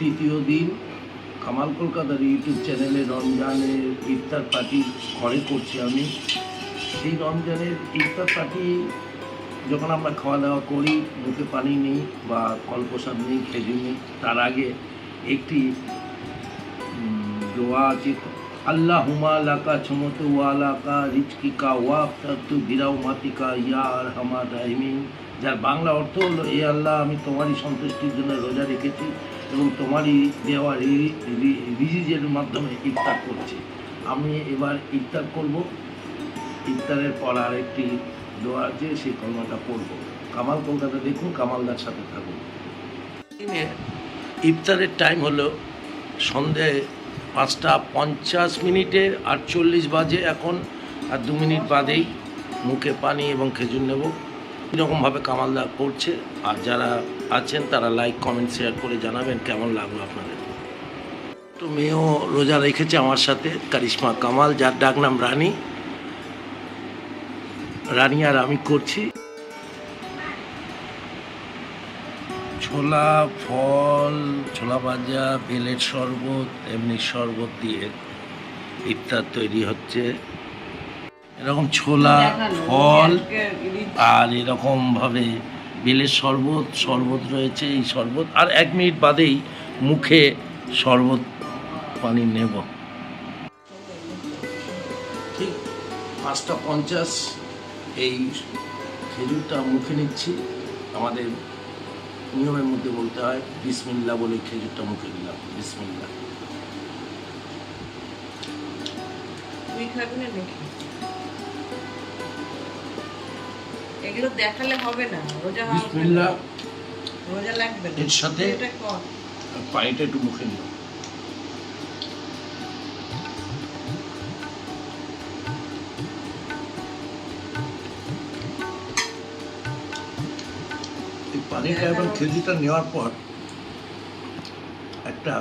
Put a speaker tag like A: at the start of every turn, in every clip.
A: তৃতীয় দিন কামাল কলকাতার ইউটিউব চ্যানেলে রমজানের ইফতার পার্টি ঘরে করছি আমি। সেই রমজানের ইফতার পার্টি যখন আমরা খাওয়া দাওয়া করি, মুখে পানি নেই বা কল্পসাদ নেই, খেজুর নেই, তার আগে একটি দোয়া আছে আল্লাহ হুমা লাকা ছমত ওয়ালাকা রিচকিকা ওয়াফতু বিরাও মাতিকা ইয়ার হামা রাহিমিন। যার বাংলা অর্থ হলো, এ আল্লাহ, আমি তোমারই সন্তুষ্টির জন্য রোজা রেখেছি এবং তোমারই দেওয়া রিজিজের মাধ্যমে ইফতার করছি। আমি এবার ইফতার করব। ইফতারের পর আর একটি দোয়া আছে, সেই কলমাটা পড়ব। কামাল কলকাতা দেখুন কামালদার সাথে থাকুন। ইফতারের টাইম হলো সন্ধে পাঁচটা পঞ্চাশ মিনিটে আটচল্লিশ বাজে এখন, আর দু মিনিট বাদেই মুখে পানি এবং খেজুর নেব। এরকমভাবে কামালদা করছে আর যারা আছেন তারা লাইক কমেন্ট শেয়ার করে জানাবেন কেমন লাগল আপনাদের। তো মেয়েও রোজা রেখেছে আমার সাথে কারিশমা কামাল যার ডাক নাম রানী। রানী আর আমি করছি। ছোলা ফল ছোলা ভাজা বেলের শরবত এমনি শরবত দিয়ে ইফতার তৈরি হচ্ছে। এরকম ছোলা ফল আর এরকমভাবে বেলের শরবত শরবত রয়েছে, এই শরবত। আর এক মিনিট বাদেই মুখে শরবত পানি নেব। ঠিক পাঁচটা পঞ্চাশ এই খেজুরটা মুখে নিচ্ছি। আমাদের নিয়মের মধ্যে বলতে হয়, বিসমিল্লা বলে খেজুরটা মুখে দিলাম বিসমিল্লা।
B: এগুলো দেখালে হবে না রোজা
A: বিসমিল্লা
B: রোজা লাগবে
A: এর সাথে
B: এটা কর।
A: পানিটা একটু মুখে এই পানিটা এবং খেজুরটা নেওয়ার পর একটা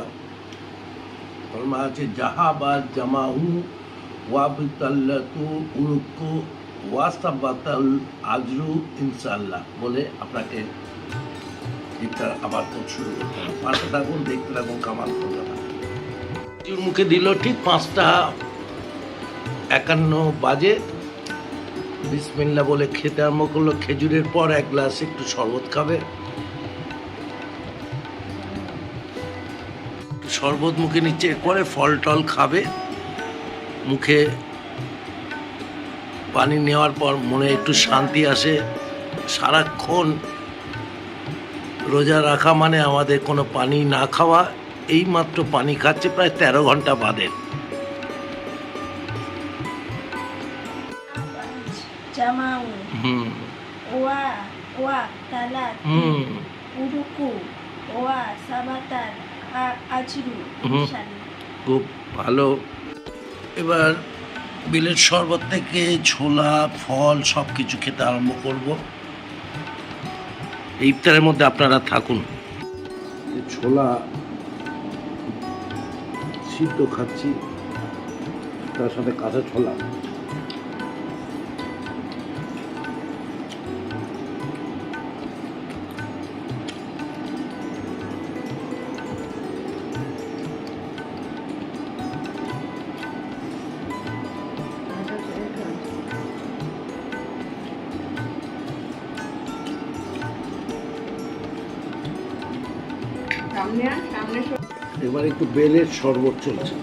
A: কলমা আছে জাহাবাদ জামাহু ওয়াবিতাল্লাতু উরুকু ওয়াস্তাবাতাল আজরু ইনশাল্লাহ বলে আপনাকে ইফতার আবার শুরু করতে হবে। পাঁচটা থাকুন দেখতে থাকুন, কামাল মুখে দিল ঠিক পাঁচটা একান্ন বাজে। বিসমিল্লা বলে খেতে আরম্ভ করল, খেজুরের পর এক গ্লাস একটু শরবত খাবে। শরবত মুখে নিচ্ছে, এরপরে ফল টল খাবে। মুখে পানি নেওয়ার পর মনে একটু শান্তি আসে। সারাক্ষণ রোজা রাখা মানে আমাদের কোনো পানি না খাওয়া এই মাত্র পানি খাচ্ছে প্রায় তেরো ঘণ্টা বাদে। হুম। খুব ভালো। এবার বিলের শরবত থেকে ছোলা, ফল সব কিছু খেতে আরম্ভ করব। ইফতারের মধ্যে আপনারা থাকুন। ছোলা সিদ্ধ খাচ্ছি, তার সাথে কাঁচা ছোলা। এবার একটু বেলের শরবত চলছে।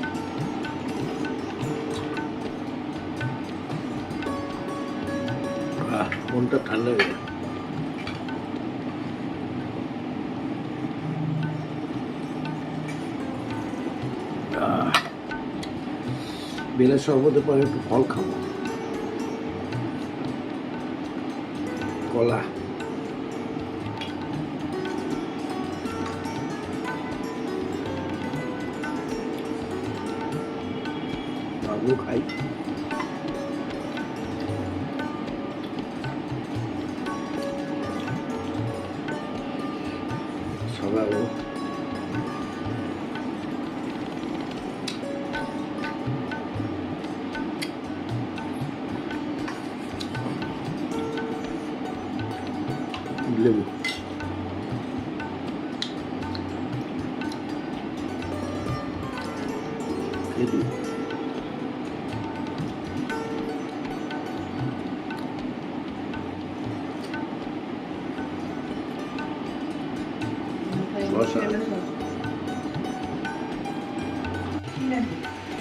A: মনটা ঠান্ডা হয়ে। বেলের শরবতের পরে একটু ফল খাব। কলা। আলু খাই। সকালে লেবু। তেঁতুল শসা।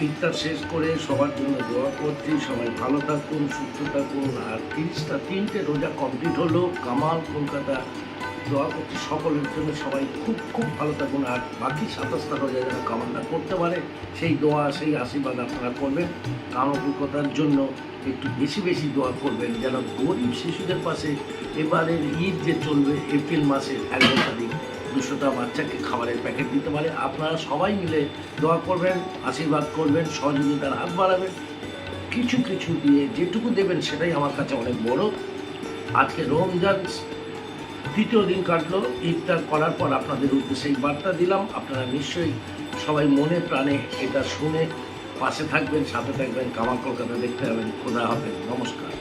A: ইফতার শেষ করে সবার জন্য দোয়া করছি, সবাই ভালো থাকুন, সুস্থ থাকুন, আর তিরিশটা, তিনটে রোজা কমপ্লিট হলো, কামাল কলকাতা। দোয়া করছি সকলের জন্য, সবাই খুব খুব ভালো থাকুন, আর বাকি সাতাশটা রোজা যেন কামালটা করতে পারে, সেই দোয়া, সেই আশীর্বাদ আপনারা করবেন। কামাল কলকাতার জন্য একটু বেশি বেশি দোয়া করবেন, যেন গরিব শিশুদের পাশে এবারের ঈদ যে চলবে, এপ্রিল মাসের এগারো তারিখ দুশোটা বাচ্চাকে খাবারের প্যাকেট দিতে পারে। আপনারা সবাই মিলে দোয়া করবেন, আশীর্বাদ করবেন, সহযোগিতার হাত বাড়াবেন। কিছু কিছু দিয়ে যেটুকু দেবেন সেটাই আমার কাছে অনেক বড়। আজকে রমজান তৃতীয় দিন কাটলো ইফতার করার পর আপনাদের উদ্দেশ্যে এই বার্তা দিলাম। আপনারা নিশ্চয়ই সবাই মনে প্রাণে এটা শুনে পাশে থাকবেন, সাথে থাকবেন, কামাল কলকাতা দেখতে হবেন খোদা হবে নমস্কার।